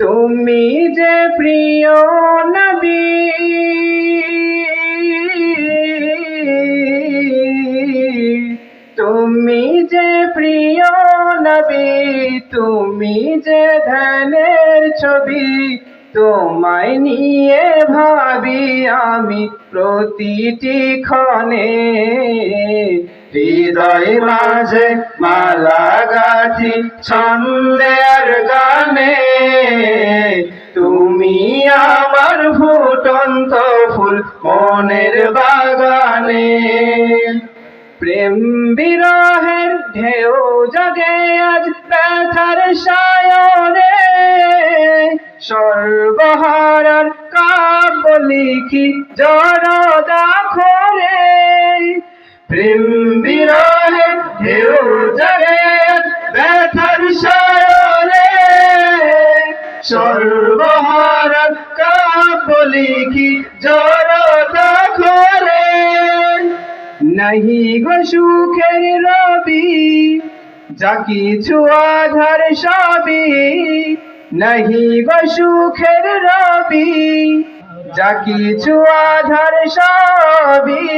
তুমি যে প্রিয় নবী। তুমি যে প্রিয় নবী, তুমি যে ধ্যানের ছবি, তোমায় নিয়ে ভাবি আমি প্রতিটি ক্ষণে। হৃদয় মাঝে মালা গাথি ছন্দের গানে। তুমি আমার ফুটন্ত ফুল মনের বাগানে। প্রেম বিরহের ঢেউ জগে আজ ব্যথার সায়নে। সর্বহারার কাব্য লিখি জড়দা খরে প্রেম সর্বহারার কাব্য কি জড়দা করে নাহি গো সুখের রবি, যা কিছু আধার সবই। নাহি গো সুখের রবি যা কিছু আধার সবই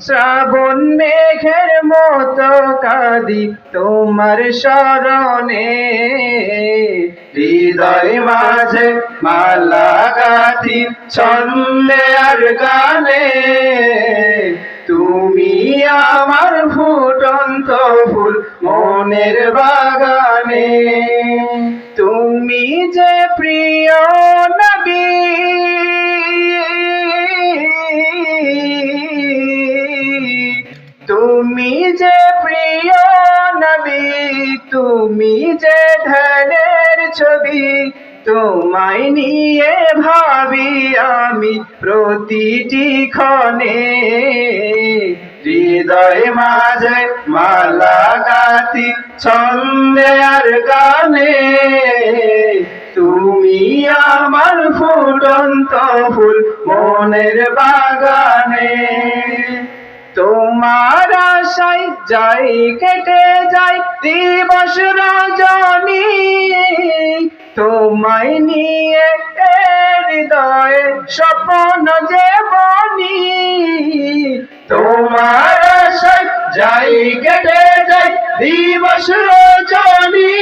শ্রাবণ মেঘের মতো কাদি তোমার স্মরণে হৃদয় মাঝে মালা গাথি, ছন্দে আর গানে। তুমি আমার ফুটন্ত ফুল মনের বাগানে। তুমি যে প্রিয় নবী যে প্রিয় নবী, তুমি যে ধ্যানের ছবি, তোমায় নিয়ে ভাবি আমি প্রতিটি ক্ষণে। হৃদয় মাঝে মালা গাতি ছন্দে আর গানে। তুমি আমার ফুটন্ত ফুল মনের বাগানে। তোমার আশাই যাই, কেটে যাই দিবস রজনী। তোমায় নিয়ে হৃদয়ে স্বপ্ন যে বনি তোমার আশাই যাই, কেটে যাই দিবস রজনী।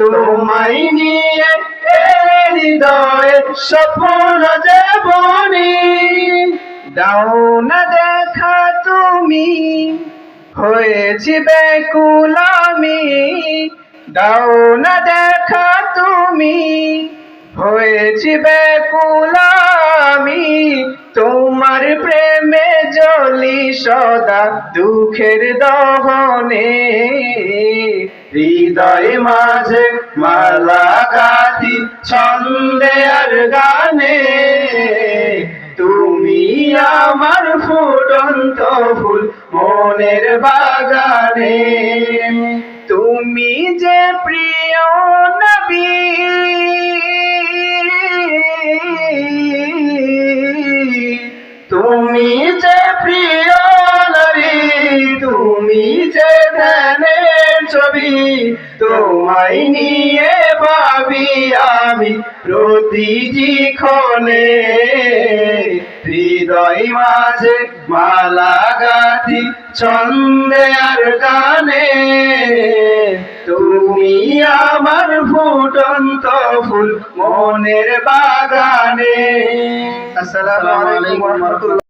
তোমায় নিয়ে হৃদয়ে স্বপ্ন যে বনি দাও না দেখা তুমি হয়েছি বেকুল আমি দাও না দেখা তুমি হয়েছি আমি তোমার প্রেমে জলি সদা দুঃখের দহনে। হৃদয় মাঝে মালা গাথি ছন্দে আর গানে। আমার ফুটন্ত ফুল মনের বাগানে। তুমি যে প্রিয় নবী, তুমি যে প্রিয় নবী তুমি যে ধ্যানের ছবি, তোমায় নিয়ে ভাবি আমি প্রতিটি ক্ষণে। হৃদয় মাঝে মালা গাথি ছন্দে আর গানে। তুমি আমার ফুটন্ত ফুল মনের বাগানে। আসসালামু আলাইকুম